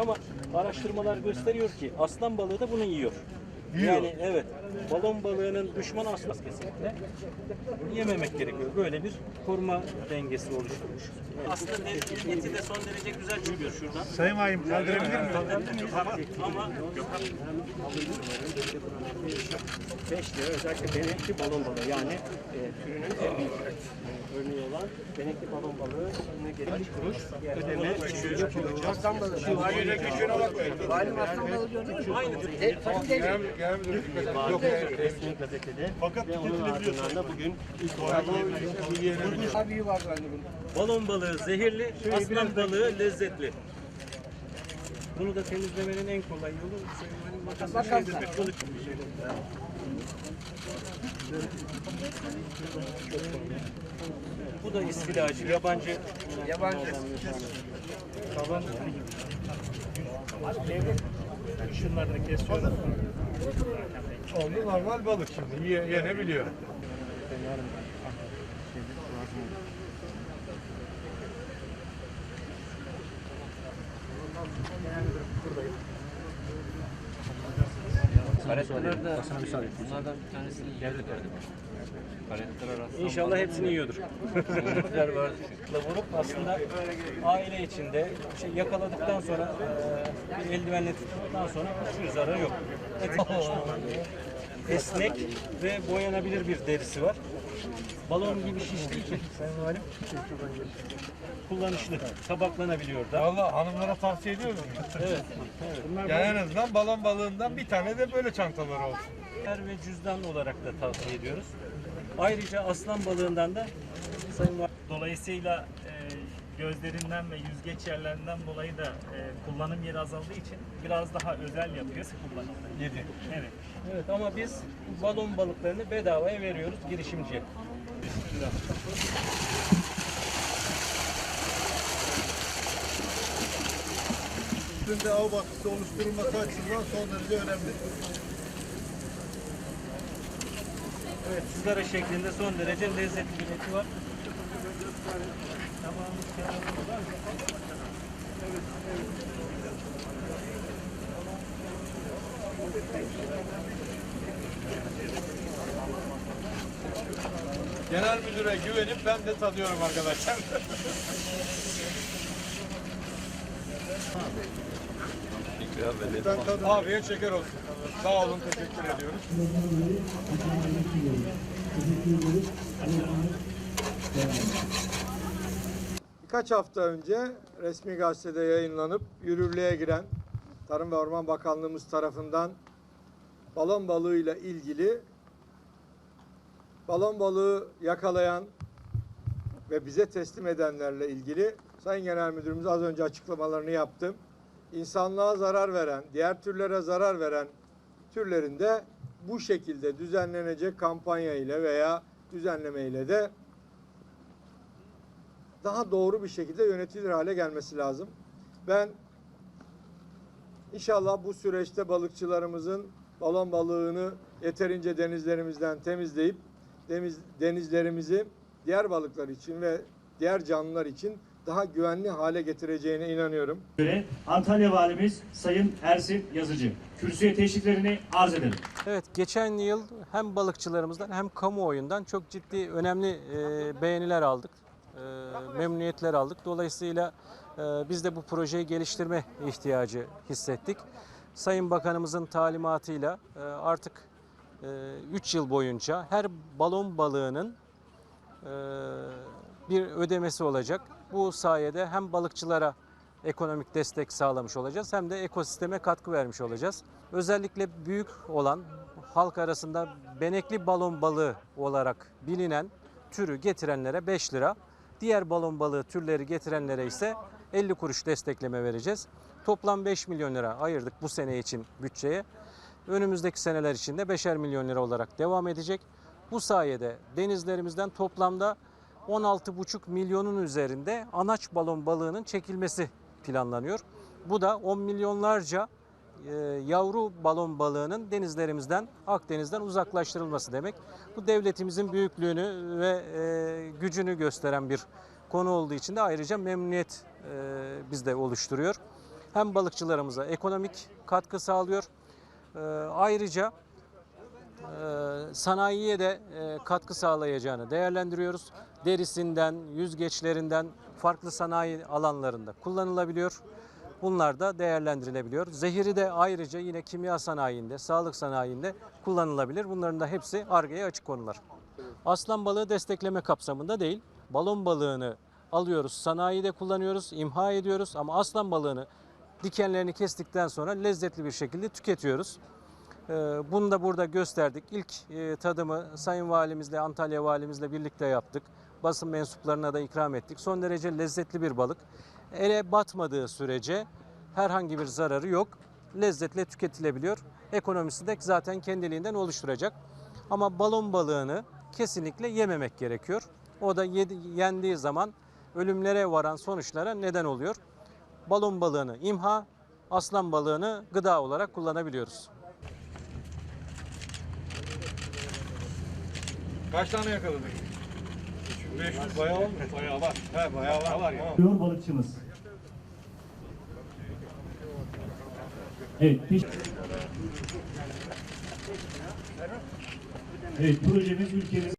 Ama araştırmalar gösteriyor ki aslan balığı da bunu yiyor. Yani evet balon balığının düşmanı aslan kesinlikle. Yememek gerekiyor. Böyle bir koruma dengesi oluşturmuş. Aslında de- eti de son derece güzel çıkıyor şuradan. Sayın Valim kaldırabilir miyim? Ama 5 lira özellikle benekli balon balığı yani e, türünün en büyük örneği olan benekli balon balığı ne gerek kuruş ödeme yapılacak. Aslan balığı. Valim aslan balığı gördünüz mü? Aynı. Yok, resmi gazetede Fakat ve onun tüketilebiliyor ardından da bugün ilk Daha büyüğü var bende bunun. balon balığı zehirli, aslan balığı lezzetli. Bunu da temizlemenin en kolay yolu Sayın Valim Bu da istilacı, yabancı. Yabancı. Şunları kesiyorum. Oldu normal balık şimdi. Ye, yenebiliyor. Bunlardan bir tanesini arasında İnşallah hepsini yiyordur. balıklar vardı. vurup aslında aile içinde şey yakaladıktan sonra e, bir eldivenle tuttuktan sonra hiçbir zararı yok. Evet. Esnek ve boyanabilir bir derisi var. Balon gibi şiştiği için Sayın Valim kullanışlı, tabaklanabiliyor da. Valla hanımlara tavsiye ediyorum. Evet. evet. Bunlar Yani en azından balon balığından bir tane de böyle çantaları olsun. balıklar ve cüzdan olarak da tavsiye ediyoruz. Ayrıca aslan balığından da Sayın Valim Dolayısıyla gözlerinden ve yüzgeç yerlerinden dolayı da e, kullanım yeri azaldığı için biraz daha özel yapıyor kullanımda. Yedi. Evet. Evet ama biz balon balıklarını bedavaya veriyoruz girişimciye. üstünde av baskısı oluşturulması açısından son derece önemli. Evet, sigara şeklinde son derece lezzetli bir eti var. Genel müdüre güvenip ben de tadıyorum arkadaşlar. Abiye şeker olsun. Sağ olun, teşekkür ediyoruz. Birkaç hafta önce resmi gazetede yayınlanıp yürürlüğe giren Tarım ve Orman Bakanlığımız tarafından balon balığıyla ilgili balon balığı yakalayan ve bize teslim edenlerle ilgili Sayın Genel Müdürümüz az önce açıklamalarını yaptım. İnsanlığa zarar veren, diğer türlere zarar veren türlerinde bu şekilde düzenlenecek kampanya ile veya düzenleme ile de daha doğru bir şekilde yönetilir hale gelmesi lazım. Ben inşallah bu süreçte balıkçılarımızın balon balığını yeterince denizlerimizden temizleyip deniz, denizlerimizi diğer balıklar için ve diğer canlılar için daha güvenli hale getireceğine inanıyorum. göre Antalya Valimiz Sayın Ersin Yazıcı kürsüye teşriflerini arz ederim. Evet, geçen yıl hem balıkçılarımızdan hem kamuoyundan çok ciddi önemli e, beğeniler aldık. E, memnuniyetler aldık. Dolayısıyla e, biz de bu projeyi geliştirme ihtiyacı hissettik. Sayın Bakanımızın talimatıyla e, artık 3 yıl boyunca her balon balığının e, bir ödemesi olacak. Bu sayede hem balıkçılara ekonomik destek sağlamış olacağız hem de ekosisteme katkı vermiş olacağız. Özellikle büyük olan halk arasında benekli balon balığı olarak bilinen türü getirenlere 5 lira, diğer balon balığı türleri getirenlere ise 50 kuruş destekleme vereceğiz. Toplam 5 milyon lira ayırdık bu sene için bütçeye. Önümüzdeki seneler için de 5'er milyon lira olarak devam edecek. Bu sayede denizlerimizden toplamda 16,5 milyonun üzerinde anaç balon balığının çekilmesi planlanıyor. Bu da 10 milyonlarca e, yavru balon balığının denizlerimizden, Akdeniz'den uzaklaştırılması demek. Bu devletimizin büyüklüğünü ve e, gücünü gösteren bir konu olduğu için de ayrıca memnuniyet e, bizde oluşturuyor. hem balıkçılarımıza ekonomik katkı sağlıyor. Ee, ayrıca e, sanayiye de e, katkı sağlayacağını değerlendiriyoruz. Derisinden, yüzgeçlerinden farklı sanayi alanlarında kullanılabiliyor. Bunlar da değerlendirilebiliyor. Zehiri de ayrıca yine kimya sanayinde, sağlık sanayinde kullanılabilir. Bunların da hepsi ARGE'ye açık konular. Aslan balığı destekleme kapsamında değil, balon balığını alıyoruz, sanayide kullanıyoruz, imha ediyoruz ama aslan balığını dikenlerini kestikten sonra lezzetli bir şekilde tüketiyoruz. Ee, Bunu da burada gösterdik. İlk e, tadımı Sayın Valimizle, Antalya Valimizle birlikte yaptık. Basın mensuplarına da ikram ettik. Son derece lezzetli bir balık. Ele batmadığı sürece herhangi bir zararı yok. Lezzetle tüketilebiliyor. Ekonomisi de zaten kendiliğinden oluşturacak. Ama balon balığını kesinlikle yememek gerekiyor. O da yedi- yendiği zaman ölümlere varan sonuçlara neden oluyor. Balon balığını imha, aslan balığını gıda olarak kullanabiliyoruz. Kaç tane yakaladık? 500 bayağı olmuş. Bayağı var. He bayağı var. var ya. Diyor balıkçımız. Evet, Evet, projemiz ülkemiz